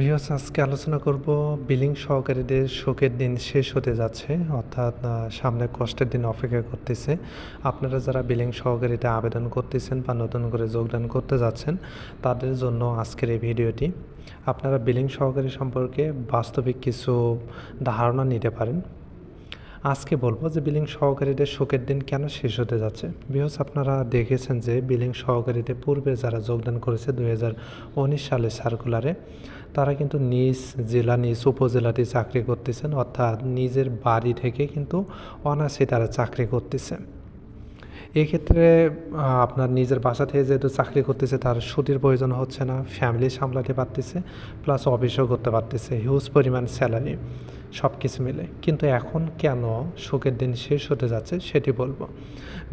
Views আজকে আলোচনা করব বিলিং সহকারীদের শোকের দিন শেষ হতে যাচ্ছে, অর্থাৎ সামনে কষ্টের দিন অপেক্ষা করতেছে। আপনারা যারা বিলিং সহকারীতে আবেদন করতেছেন বা নতুন করে যোগদান করতে যাচ্ছেন, তাদের জন্য আজকের এই ভিডিওটি। আপনারা বিলিং সহকারী সম্পর্কে বাস্তবিক কিছু ধারণা নিতে পারেন। আজকে বলব যে বিলিং সহকারীদের শোকের দিন কেন শেষ হতে যাচ্ছে? বিহস আপনারা দেখেছেন যে বিলিং সহকারীদের পূর্বে যারা যোগদান করেছে দুই সালে সার্কুলারে তারা কিন্তু নিজ জেলা, নিজ উপজেলাতে চাকরি করতেছেন, অর্থাৎ নিজের বাড়ি থেকে কিন্তু অনাসে তারা চাকরি করতেছে। এক্ষেত্রে আপনার নিজের বাসা থেকে যেহেতু চাকরি করতেছে, তার ছুটির প্রয়োজন হচ্ছে না ফ্যামিলি সামলাতে পারতেছে প্লাস অফিসও করতে পারতেছে হিউজ পরিমাণ স্যালারি সব কিছু মিলে। কিন্তু এখন কেন শোকের দিন শেষ হতে যাচ্ছে, সেটি বলব।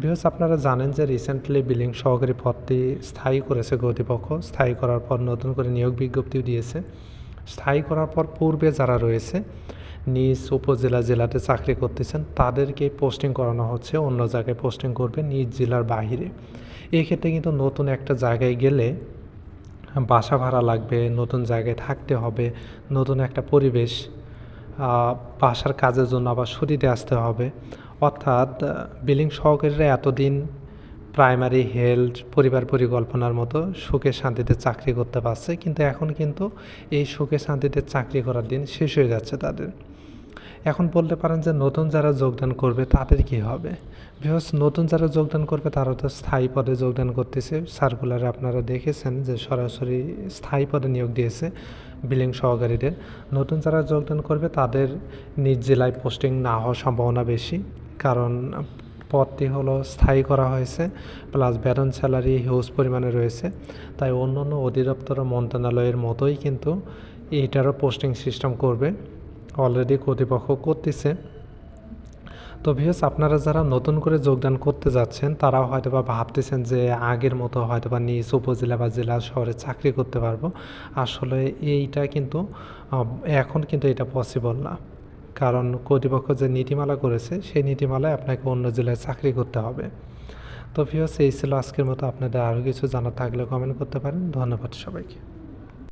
বিকজ আপনারা জানেন যে রিসেন্টলি বিলিং সহকারী পদটি স্থায়ী করেছে কর্তৃপক্ষ, স্থায়ী করার পর নতুন করে নিয়োগ বিজ্ঞপ্তিও দিয়েছে। স্থায়ী করার পর পূর্বে যারা রয়েছে, নিজ উপজেলা জেলাতে চাকরি করতেছেন, তাদেরকে পোস্টিং করানো হচ্ছে, অন্য জায়গায় পোস্টিং করবে, নিজ জেলার বাহিরে। এক্ষেত্রে কিন্তু নতুন একটা জায়গায় গেলে বাসা ভাড়া লাগবে, নতুন জায়গায় থাকতে হবে, নতুন একটা পরিবেশ বাসার কাজের জন্য আবার ছুটিতে আসতে হবে। অর্থাৎ বিলিং সহকারীরা এতদিন প্রাইমারি হেলথ পরিবার পরিকল্পনার মতো সুখে শান্তিতে চাকরি করতে পারছে, কিন্তু এখন কিন্তু এই সুখে শান্তিতে চাকরি করার দিন শেষ হয়ে যাচ্ছে তাদের। এখন বলতে পারেন যে নতুন যারা যোগদান করবে তাদের কি হবে? বিকজ নতুন যারা যোগদান করবে তারা তো স্থায়ী পদে যোগদান করতেছে। সার্কুলারে আপনারা দেখেছেন যে সরাসরি স্থায়ী পদে নিয়োগ দিয়েছে বিলিং সহকারীদের। নতুন যারা যোগদান করবে তাদের নিজ জেলায় পোস্টিং না হওয়ার সম্ভাবনা বেশি। কারণ পদটি হলো স্থায়ী করা হয়েছে, প্লাস বেতন স্যালারি হিউজ পরিমাণে রয়েছে। তাই অন্য অন্য অধিদপ্তর মন্ত্রণালয়ের মতোই কিন্তু এইটারও পোস্টিং সিস্টেম করবে। অলরেডি কর্তৃপক্ষ করতেছে। তো ভিউস আপনারা যারা নতুন করে যোগদান করতে যাচ্ছেন, তারাও হয়তো বা ভাবতেছেন যে আগের মতো হয়তো বা নিজ উপজেলা বা জেলা শহরে চাকরি করতে পারব। আসলে এইটা কিন্তু এখন কিন্তু এটা পসিবল না। কারণ কর্তৃপক্ষ যে নীতিমালা করেছে, সেই নীতিমালায় আপনাকে অন্য জেলায় চাকরি করতে হবে। তো ফিওস এই ছিল আজকের মতো। আপনাদের আরও কিছু জানা থাকলে কমেন্ট করতে পারেন। ধন্যবাদ সবাইকে।